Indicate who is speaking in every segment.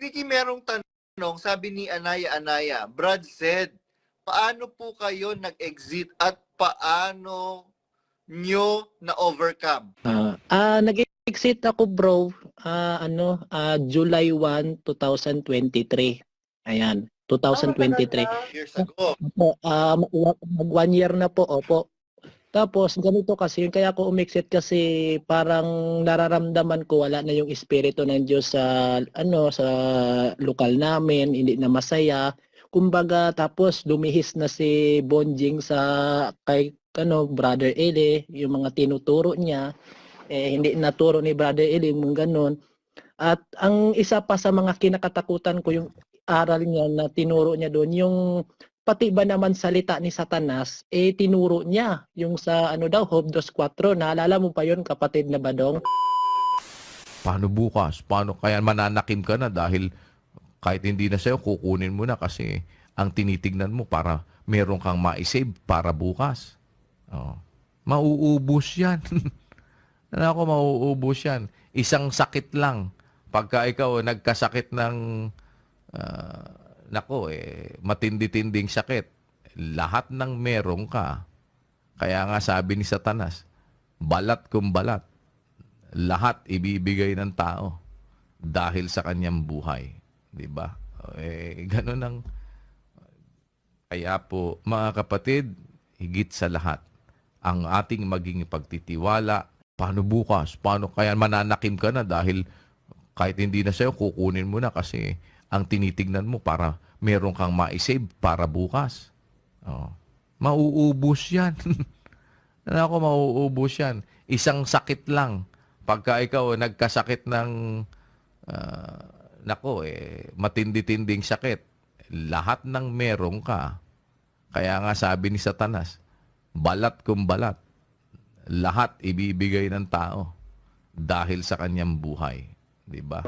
Speaker 1: Vicky, merong tanong, sabi ni Anaya Anaya, Brad said, paano po kayo nag-exit at paano nyo na-overcome?
Speaker 2: Ah, ah, nag-exit ako bro, ah, ano, ah, July 1, 2023. Ayan, 2023.
Speaker 1: Years ago.
Speaker 2: Opo, ah, mag one year na po, opo. Tapos ganito kasi, kaya ako umexit kasi parang nararamdaman ko wala na yung espiritu ng Diyos sa ano sa lokal namin, hindi na masaya. Kumbaga tapos lumihis na si Bonjing sa kay ano Brother Eli, yung mga tinuturo niya eh hindi naturo ni Brother Eli yung ganun. At ang isa pa sa mga kinakatakutan ko yung aral niya na tinuro niya doon yung pati ba naman salita ni Satanas, eh tinuro niya yung sa ano daw, Hope Dos 4. Naalala mo pa yun kapatid na Badong?
Speaker 3: Paano bukas? Paano kaya mananakim ka na dahil kahit hindi na sa'yo, kukunin mo na kasi ang tinitignan mo para meron kang ma-save para bukas. Oh. Mauubos yan. Ano ako, mauubos yan. Isang sakit lang. Pagka ikaw nagkasakit ng ah, nako eh matindi-tinding sakit. Lahat ng meron ka. Kaya nga sabi ni Satanas, balat kung balat. Lahat ibibigay ng tao dahil sa kanyang buhay, 'di ba? Eh ganun ang kaya po mga kapatid, higit sa lahat ang ating maging pagtitiwala. Paano bukas? Paano kaya mananakim ka na dahil kahit hindi na sa'yo, kukunin mo na kasi ang tinitignan mo para meron kang ma-save para bukas. Oh. Mauubos yan. ano ako, mauubos yan. Isang sakit lang. Pagka ikaw nagkasakit ng, ah, nako eh, matindi-tinding sakit. Lahat ng meron ka. Kaya nga sabi ni Satanas, balat kung balat. Lahat ibibigay ng tao dahil sa kanyang buhay. 'Di ba?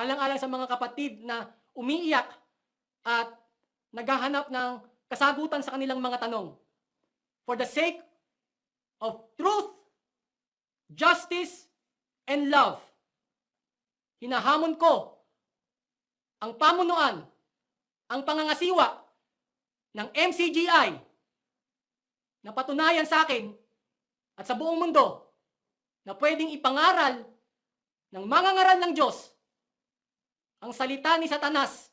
Speaker 4: Alang-alang sa mga kapatid na umiiyak at naghahanap ng kasagutan sa kanilang mga tanong. For the sake of truth, justice, and love, hinahamon ko ang pamunuan, ang pangangasiwa ng MCGI na patunayan sa akin at sa buong mundo na pwedeng ipangaral ng mga ngaral ng Diyos ang salita ni Satanas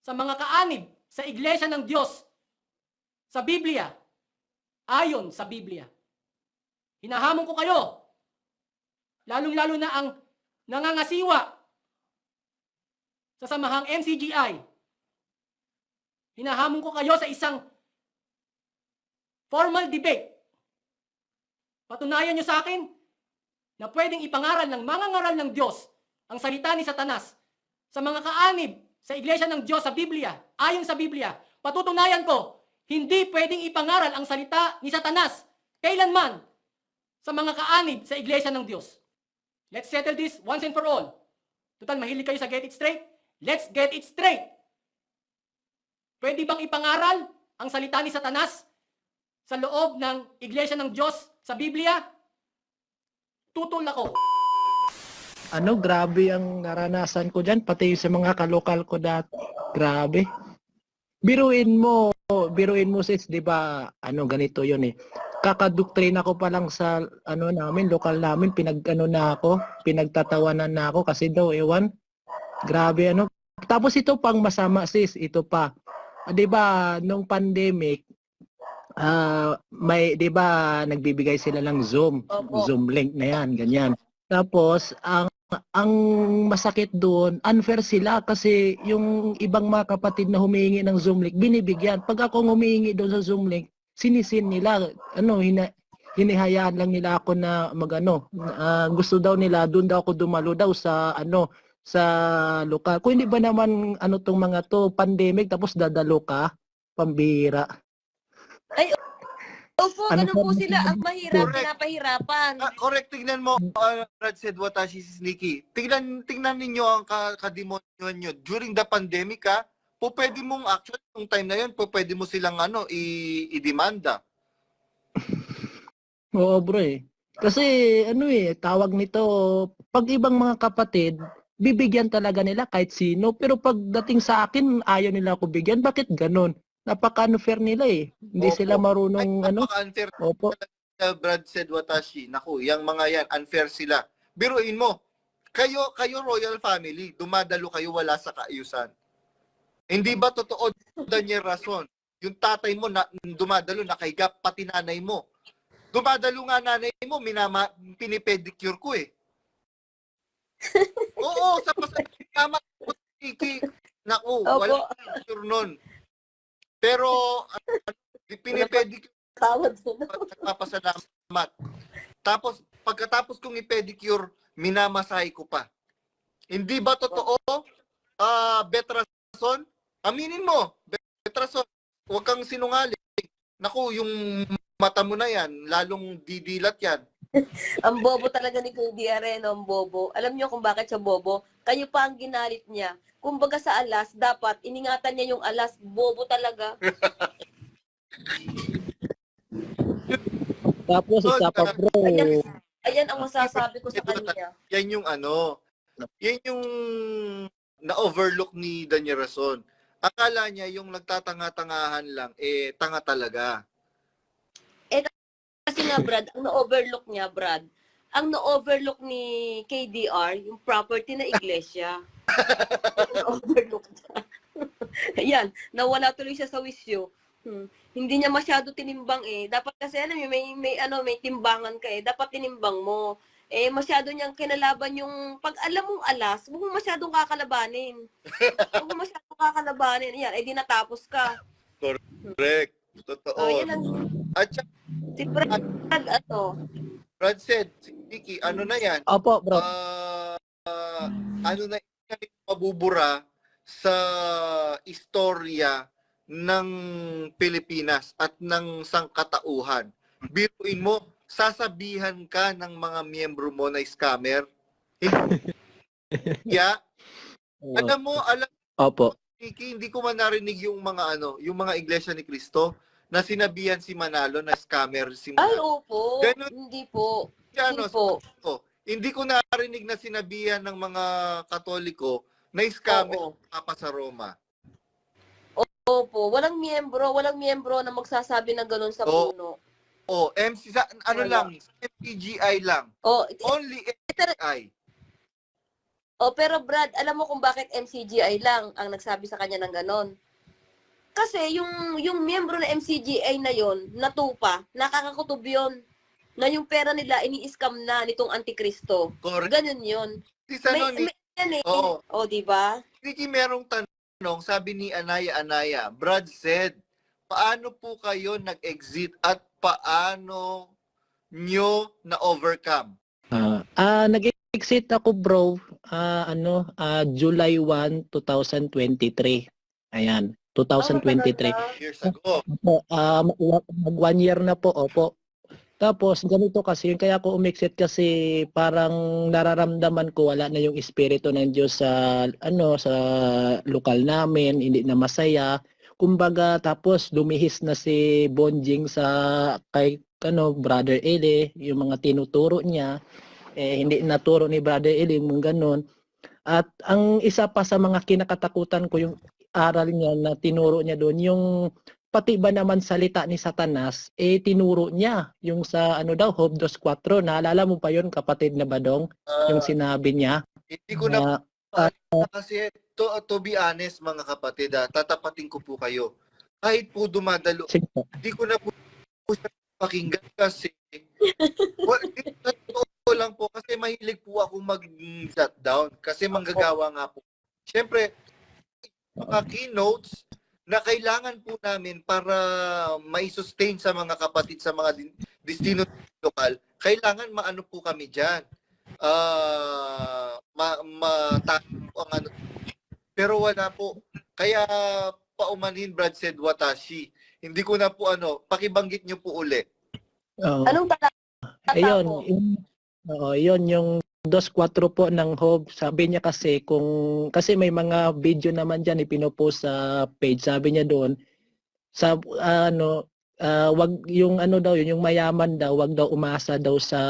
Speaker 4: sa mga kaanib sa iglesia ng Diyos sa Biblia ayon sa Biblia. Hinahamon ko kayo, lalong-lalo na ang nangangasiwa sa samahang MCGI. Hinahamon ko kayo sa isang formal debate. Patunayan nyo sa akin na pwedeng ipangaral ng mga ngaral ng Diyos ang salita ni Satanas sa mga kaanib sa iglesia ng Diyos sa Biblia, ayon sa Biblia, patutunayan ko, hindi pwedeng ipangaral ang salita ni Satanas kailanman sa mga kaanib sa iglesia ng Diyos. Let's settle this once and for all. Total, mahilig kayo sa get it straight? Let's get it straight. Pwede bang ipangaral ang salita ni Satanas sa loob ng iglesia ng Diyos sa Biblia? Tutol ako.
Speaker 2: Ano, grabe ang naranasan ko dyan, pati sa mga kalokal ko dati. Grabe. Biruin mo, biruin mo sis, di ba, ano, ganito yun eh. Kakadoktrina ko pa lang sa, ano namin, lokal namin, pinag, ano na ako, pinagtatawanan na ako kasi daw, ewan, grabe, ano. Tapos ito pang masama sis, ito pa. Ah, Di ba, nung pandemic, ah may, di ba, nagbibigay sila ng Zoom,
Speaker 5: Opo.
Speaker 2: Zoom link na yan, ganyan. Tapos, ang ang masakit doon, unfair sila kasi yung ibang mga kapatid na humihingi ng Zoom link, binibigyan. Pag ako humihingi doon sa Zoom link, sinisin nila, ano, hina, hinihayaan lang nila ako na magano, ah, gusto daw nila, doon daw ako dumalo daw sa ano, sa lokal. Kung hindi ba naman ano tong mga to, pandemic, tapos dadalo ka, pambira.
Speaker 5: Opo,
Speaker 2: Ano
Speaker 5: ganun
Speaker 2: po
Speaker 5: sila ang mahirap,
Speaker 1: Correct.
Speaker 5: pinapahirapan.
Speaker 1: Ah, correct, tignan mo, uh, Brad said Watashi Sneaky. Tignan, tignan ninyo ang ka kademonyo nyo. During the pandemic, ha, po pwede mong, actually, yung time na yun, po pwede mo silang, ano, i-demanda.
Speaker 2: Oo, bro eh. Kasi ano eh, tawag nito, pag ibang mga kapatid, bibigyan talaga nila kahit sino. Pero pagdating sa akin, ayaw nila ako bigyan. Bakit ganun? Napaka-unfair nila eh. Hindi
Speaker 1: Opo.
Speaker 2: sila marunong ano.
Speaker 1: unfair
Speaker 2: Opo.
Speaker 1: Brad said Watashi. Naku, yung mga yan, unfair sila. Biruin mo, kayo, kayo royal family, dumadalo kayo wala sa kaayusan. Hindi ba totoo, Daniel Rason? Yung tatay mo na dumadalo, nakahiga, pati nanay mo. Dumadalo nga nanay mo, minama, pinipedicure ko eh. Oo, sa pasal, tama ko, Kiki. Naku,
Speaker 5: Opo.
Speaker 1: wala pedicure nun. Pero, uh, pinipedicure
Speaker 5: Tawad na.
Speaker 1: nagpapasalamat. Tapos, pagkatapos kong i-pedicure, minamasahe ko pa. Hindi ba totoo, ah Betrason? Aminin mo, Betrason, huwag kang sinungaling. Naku, yung mata mo na yan, lalong didilat yan.
Speaker 5: Ang bobo talaga ni Kuya Areno, ang bobo. Alam niyo kung bakit siya bobo? Kayo pa ang ginalit niya. Kumbaga sa alas, dapat iningatan niya yung alas. Bobo talaga.
Speaker 2: Tapos
Speaker 1: So,
Speaker 2: isa pa bro.
Speaker 5: Ayan, ayan ang masasabi ko sa kanya.
Speaker 1: Yan yung ano, yan yung na-overlook ni Daniel Rason. Akala niya yung nagtatanga-tangahan lang, eh, tanga talaga.
Speaker 5: Nga, Brad, ang na-overlook niya, Brad, ang na-overlook ni KDR, yung property na iglesia. na-overlook niya. Ayan, nawala tuloy siya sa wisyo. Hmm. Hindi niya masyado tinimbang eh. Dapat kasi alam mo, may, may, ano, may timbangan ka eh. Dapat tinimbang mo. Eh, masyado niyang kinalaban yung, pag alam mong alas, huwag mo masyadong kakalabanin. Huwag mo masyadong kakalabanin. Yan, eh di natapos ka.
Speaker 1: Correct. Totoo.
Speaker 5: Oh, yan ang,
Speaker 1: At saka,
Speaker 5: si Brad, ano,
Speaker 1: Brad said, si Vicky, ano na yan?
Speaker 2: Opo bro.
Speaker 1: Ah, ah, ano na yan, mabubura sa istorya ng Pilipinas at ng sangkatauhan. Biruin mo, sasabihan ka ng mga miyembro mo na scammer. yeah, alam mo, alam
Speaker 2: Opo.
Speaker 1: Kiki, hindi ko man narinig yung mga ano, yung mga iglesia ni Cristo na sinabihan si Manalo na scammer si
Speaker 5: ay,
Speaker 1: Manalo.
Speaker 5: opo.
Speaker 1: Ganun.
Speaker 5: Hindi po.
Speaker 1: Ano,
Speaker 5: Hindi po.
Speaker 1: ko, hindi ko narinig na sinabihan ng mga Katoliko na scammer
Speaker 5: Oo.
Speaker 1: papa sa Roma.
Speaker 5: Opo. Walang miyembro, walang miyembro na magsasabi ng ganun sa
Speaker 1: Oo.
Speaker 5: puno.
Speaker 1: Oh, MC sa, ano
Speaker 5: Wala.
Speaker 1: lang, MPGI lang.
Speaker 5: Oh,
Speaker 1: Only MPGI.
Speaker 5: oh, pero Brad, alam mo kung bakit MCGI lang ang nagsabi sa kanya ng ganon? Kasi yung yung miyembro na MCGI na yon, natupa, nakakakutob yun. Na yung pera nila ini-scam na nitong Antikristo.
Speaker 1: Correct.
Speaker 5: Ganun yun.
Speaker 1: Si
Speaker 5: May,
Speaker 1: nun,
Speaker 5: may yan eh.
Speaker 1: Oo.
Speaker 5: Oh, di ba?
Speaker 1: Vicky, merong tanong, sabi ni Anaya Anaya, Brad said, paano po kayo nag-exit at paano nyo na-overcome?
Speaker 2: Ah, ah, nag-exit ako bro, ah, ano, ah, July 1, 2023. Ayan, 2023.
Speaker 1: Years ago.
Speaker 2: Opo, ah, mag mag one year na po, opo. Tapos ganito kasi, kaya ako umexit kasi parang nararamdaman ko wala na yung espiritu ng Diyos sa ano sa lokal namin, hindi na masaya. Kumbaga tapos lumihis na si Bonjing sa kay ano Brother Eli, yung mga tinuturo niya eh hindi naturo ni Brother Eli yung ganun. At ang isa pa sa mga kinakatakutan ko yung aral niya na tinuro niya doon yung pati ba naman salita ni Satanas, eh tinuro niya yung sa ano daw, Hope 2.4. Naalala mo pa yun kapatid na Badong?
Speaker 1: Ah,
Speaker 2: yung sinabi niya
Speaker 1: hindi ko na
Speaker 2: na
Speaker 1: kasi to, to be honest mga kapatid, ah, tatapatin ko po kayo. Kahit po dumadalo, hindi ko na po, po siya pakinggan kasi well, totoo lang po kasi mahilig po ako mag-shutdown kasi manggagawa nga po. Siyempre, mga keynotes na kailangan po namin para mai-sustain sa mga kapatid sa mga destino lokal, kailangan maano po kami dyan. Ah, ma, po ang ano. Pero wala po. Kaya paumanhin Brad said Watashi. Hindi ko na po ano, pakibanggit niyo po uli.
Speaker 2: Oo.
Speaker 5: Anong tala?
Speaker 2: Ayun, yun, oo, yun yung 2.4 po ng Hope. Sabi niya kasi kung kasi may mga video naman diyan ipinopost sa page. Sabi niya doon sa ano ah, wag yung ano daw yun yung mayaman daw wag daw umasa daw sa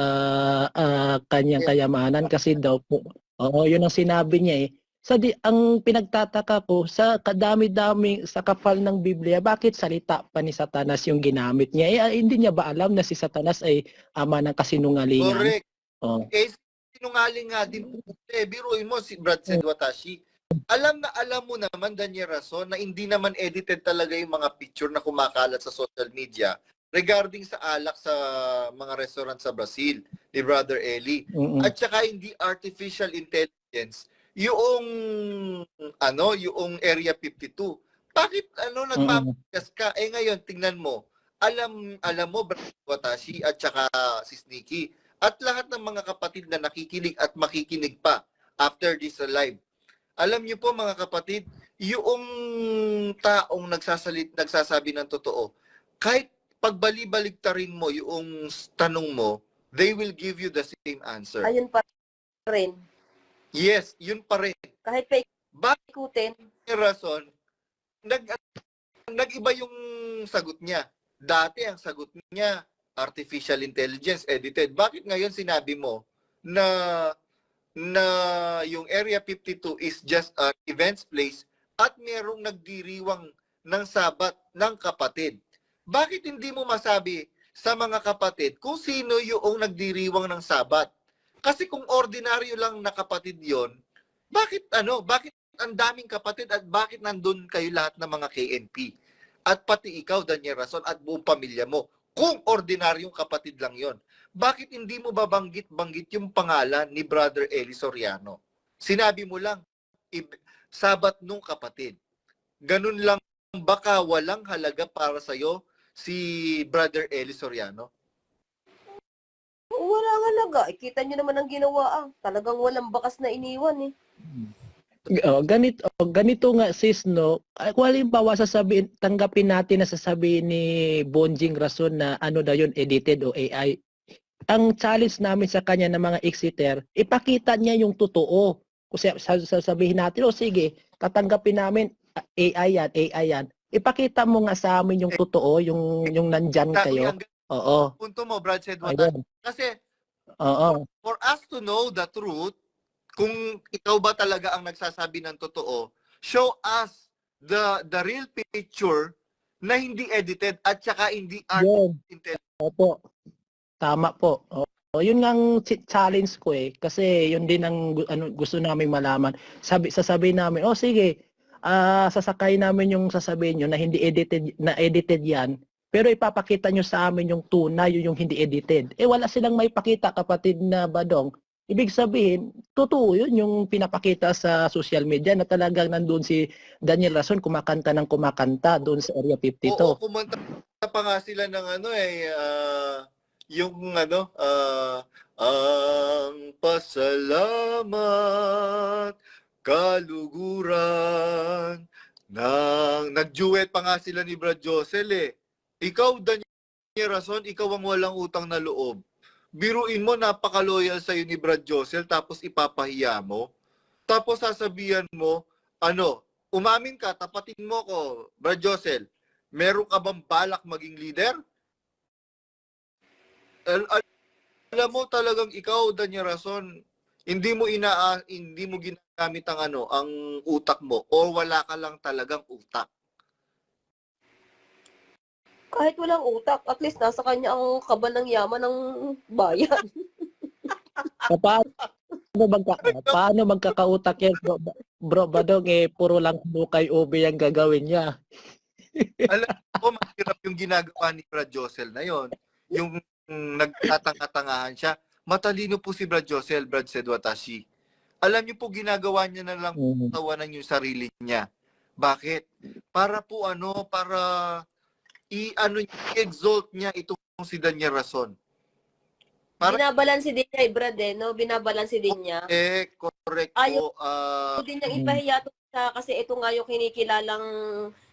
Speaker 2: ah, kanyang kayamanan kasi daw po Oo, yun ang sinabi niya eh. Sa di, ang pinagtataka ko, sa kadami-dami, sa kapal ng Biblia, bakit salita pa ni Satanas yung ginamit niya? Eh, ah, hindi niya ba alam na si Satanas ay ama ng kasinungalingan?
Speaker 1: Correct.
Speaker 2: Oh.
Speaker 1: Eh, sinungaling nga din po. Eh, biruin mo si Brad said Watashi. Alam na alam mo naman, Daniel Rason, na hindi naman edited talaga yung mga picture na kumakalat sa social media regarding sa alak sa mga restaurant sa Brazil ni Brother Eli.
Speaker 2: Mm-mm.
Speaker 1: At saka hindi artificial intelligence yung ano, yung Area 52. Bakit ano nagpapagas ka? Eh ngayon tingnan mo. Alam alam mo Brad Watashi at saka si Sneaky at lahat ng mga kapatid na nakikinig at makikinig pa after this live. Alam niyo po mga kapatid, yung taong nagsasalit nagsasabi ng totoo, kahit pagbali-baligtarin mo yung tanong mo, they will give you the same answer.
Speaker 5: Ayun pa rin.
Speaker 1: Yes, yun pa rin.
Speaker 5: Kahit pa
Speaker 1: Bakit
Speaker 5: ikutin,
Speaker 1: rason, nag, nag-iba yung sagot niya. Dati ang sagot niya, artificial intelligence edited. Bakit ngayon sinabi mo na na yung Area 52 is just an events place at merong nagdiriwang ng sabat ng kapatid? Bakit hindi mo masabi sa mga kapatid kung sino yung nagdiriwang ng sabat? Kasi kung ordinaryo lang na kapatid yon, bakit ano, bakit ang daming kapatid at bakit nandun kayo lahat ng mga KNP? At pati ikaw, Daniel Rason, at buong pamilya mo, kung ordinaryong kapatid lang yon. Bakit hindi mo babanggit-banggit yung pangalan ni Brother Eli Soriano? Sinabi mo lang, sabat nung kapatid. Ganun lang, baka walang halaga para sa'yo si Brother Eli Soriano?
Speaker 5: wala nga laga. Eh, Kita nyo naman ang ginawa ah. Talagang walang bakas na iniwan eh.
Speaker 2: Oh, ganito, oh, ganito nga sis no. Kung halimbawa sasabihin, tanggapin natin na sasabihin ni Bonjing Rason na ano daw yun edited o AI. Ang challenge namin sa kanya ng mga exeter, ipakita niya yung totoo. Kasi sa- sasabihin natin, oh sige, tatanggapin namin AI yan, AI yan. Ipakita mo nga sa amin yung totoo, yung yung nandyan kayo. Oo.
Speaker 1: punto mo, Brad
Speaker 2: Ayun.
Speaker 1: Kasi
Speaker 2: Oo.
Speaker 1: for us to know the truth, kung ikaw ba talaga ang nagsasabi ng totoo, show us the the real picture na hindi edited at saka hindi
Speaker 2: Yun.
Speaker 1: artificial.
Speaker 2: Opo. Tama po. O, o, yun ang challenge ko eh. Kasi yun din ang gu- ano, gusto namin malaman. Sabi, sasabihin namin, oh sige, ah sasakay namin yung sasabihin nyo na hindi edited, na edited yan. Pero ipapakita nyo sa amin yung tunay, yun yung hindi edited. Eh wala silang may pakita kapatid na badong. Ibig sabihin, totoo yun yung pinapakita sa social media na talagang nandun si Daniel Rason kumakanta ng kumakanta doon sa Area 52.
Speaker 1: Oo, kumanta pa nga sila ng ano eh, ah, yung ano, ah, ang pasalamat, kaluguran, ng, nag-duet pa nga sila ni Brad Josel eh. Ikaw, Daniel Rason, ikaw ang walang utang na loob. Biruin mo, napaka-loyal sa'yo ni Brad Josel, tapos ipapahiya mo. Tapos sasabihan mo, ano, umamin ka, tapatin mo ko, Brad Josel, meron ka bang balak maging leader? Al- al- alam mo talagang ikaw, Daniel Rason, hindi mo ina hindi mo ginagamit ang ano, ang utak mo o wala ka lang talagang utak.
Speaker 5: Kahit walang utak, at least nasa kanya ang kaba ng yaman ng bayan.
Speaker 2: Pa- Paano, magka, paano magkakautak yan, bro, bro Badong, eh, puro lang bukay ube ang gagawin niya.
Speaker 1: O mahirap yung ginagawa ni Brad Josel na yon. Yung nagtatanga-tangahan siya. Matalino po si Brad Josel, Brad Sedwatashi. Alam niyo po ginagawa niya na lang
Speaker 2: Mhm.
Speaker 1: tawanan yung sarili niya. Bakit? Para po ano, para i-ano i-exalt niya itong si Daniel Rason. Para-
Speaker 5: Binabalansi din niya, Brad, eh, no? Binabalansi din niya.
Speaker 1: Eh, correct
Speaker 5: Ayaw-
Speaker 1: po. ah,
Speaker 5: Gusto din niyang
Speaker 2: Mm.
Speaker 5: ipahiya to siya kasi ito nga yung kinikilalang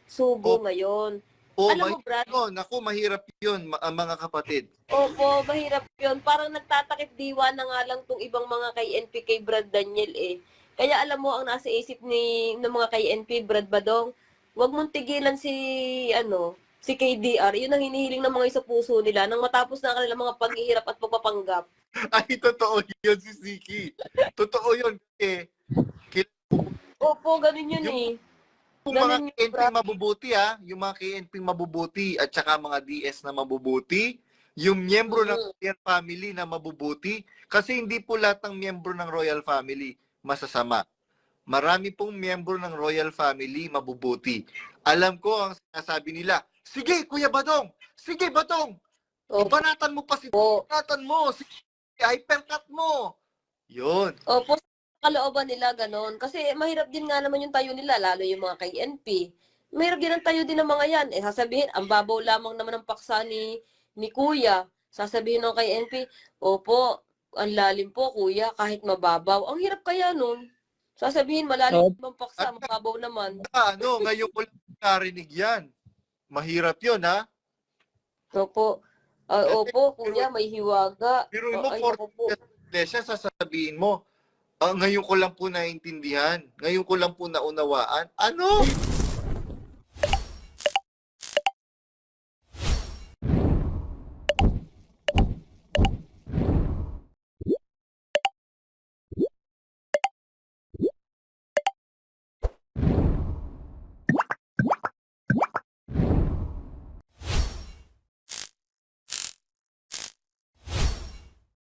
Speaker 5: sugo
Speaker 1: Oh.
Speaker 5: ngayon.
Speaker 1: oh,
Speaker 5: Alam mo, Brad,
Speaker 1: mahirap, naku, mahirap yun, ma- ang mga kapatid.
Speaker 5: opo, mahirap yun. Parang nagtatakip diwa na nga lang tong ibang mga kay NP kay Brad Daniel eh. Kaya alam mo, ang nasa isip ni ng mga kay NP, Brad Badong, wag mong tigilan si, ano, si KDR, yun ang hinihiling ng mga isa puso nila nang matapos na ang kanilang mga paghihirap at pagpapanggap.
Speaker 1: Ay, totoo yun si Siki. Totoo yun. Kasi,
Speaker 5: Opo, ganun yun
Speaker 1: Yung-
Speaker 5: eh.
Speaker 1: yung mga
Speaker 5: Ganun
Speaker 1: KNP
Speaker 5: pra-
Speaker 1: mabubuti ha, yung mga KNP mabubuti at saka mga DS na mabubuti, yung miyembro ng
Speaker 5: Mm.
Speaker 1: Royal Family na mabubuti, kasi hindi po lahat ng miyembro ng Royal Family masasama. Marami pong miyembro ng Royal Family mabubuti. Alam ko ang sinasabi nila, sige Kuya Badong, sige Badong,
Speaker 5: Opo.
Speaker 1: ibanatan mo pa si Ibanatan mo, sige, hypercut mo. Yun.
Speaker 5: Opo, sa kalooban nila ganon. Kasi mahirap din nga naman yung tayo nila, lalo yung mga KNP. Mahirap din ang tayo din ng mga yan. Eh, sasabihin, ang babaw lamang naman ng paksa ni, ni Kuya. Sasabihin ng KNP, opo, ang lalim po, Kuya, kahit mababaw. Ang hirap kaya nun. Sasabihin, malalim ang paksa, mababaw naman.
Speaker 1: Ah, ano, ngayon ko lang narinig yan. Mahirap yun, ha?
Speaker 5: Opo, ah, opo, Kuya, may hiwaga.
Speaker 1: Pero mo,
Speaker 5: Ay,
Speaker 1: for
Speaker 5: po.
Speaker 1: iglesia, sasabihin mo, ah, ngayon ko lang po naintindihan. Ngayon ko lang po naunawaan. Ano?